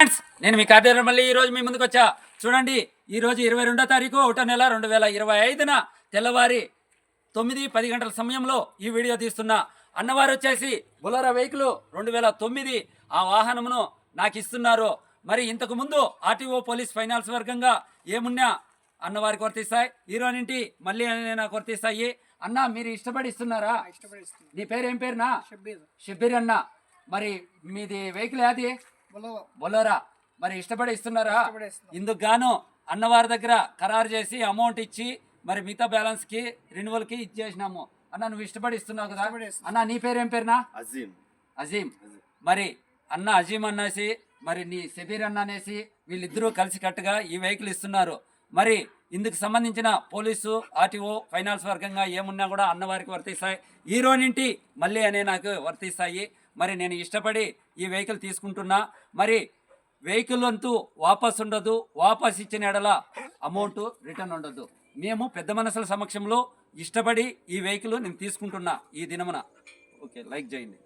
Friends నేను మీ కార్తీక మళ్ళీ ఈ రోజు మీ ముందుకు వచ్చా. చూడండి ఈ రోజు ఇరవై రెండో తారీఖు ఒకటో నెల రెండు వేల ఇరవై ఐదున తెల్లవారి తొమ్మిది పది గంటల సమయంలో ఈ వీడియో తీస్తున్నా. అన్నవారు వచ్చేసి బులరా వెహికల్ రెండు వేల తొమ్మిది ఆ వాహనమును నాకు ఇస్తున్నారు. మరి ఇంతకు ముందు ఆర్టీఓ పోలీస్ ఫైనాన్స్ వర్గంగా ఏమున్నా? అన్నవారికి వర్తిస్తాయి హీరోనింటి మళ్ళీ అనే నాకు వర్తిస్తాయి అన్న మీరు ఇష్టపడి ఇస్తున్నారా? నీ పేరు ఏం పేరునా? షబ్బీర్. షబ్బీర్ అన్న. మరి మీది వెహికల్ ఏది బొలో బొలోరా. మరి ఇష్టపడి ఇస్తున్నారా. ఇందుకు గాను అన్నవారి దగ్గర ఖరారు చేసి అమౌంట్ ఇచ్చి మరి మిగతా బ్యాలెన్స్కి రెన్యువల్కి ఇచ్చేసినాము అన్న నువ్వు ఇష్టపడి ఇస్తున్నావు కదా. అన్న నీ పేరు ఏం పేరునా అజీం అజీం మరి అన్న అజీం అన్నసి మరి నీ షబీర్ అన్న అనేసి వీళ్ళిద్దరూ కలిసి కట్టుగా ఈ వెహికల్ ఇస్తున్నారు. మరి ఇందుకు సంబంధించిన పోలీసు ఆర్టీఓ ఫైనాన్స్ వర్గంగా ఏమున్నా కూడా అన్నవారికి వర్తిస్తాయి. హీరోనింటి మళ్ళీ అనే నాకు వర్తిస్తాయి. మరి నేను ఇష్టపడి ఈ వెహికల్ తీసుకుంటున్నా మరి వెహికల్ అంతూ వాపస్ ఉండదు వాపస్ ఇచ్చిన ఎడల అమౌంట్ రిటర్న్ ఉండదు. మేము పెద్ద మనసుల సమక్షంలో ఇష్టపడి ఈ వెహికల్ నేను తీసుకుంటున్నా ఈ దినమున. ఓకే లైక్ చేయండి.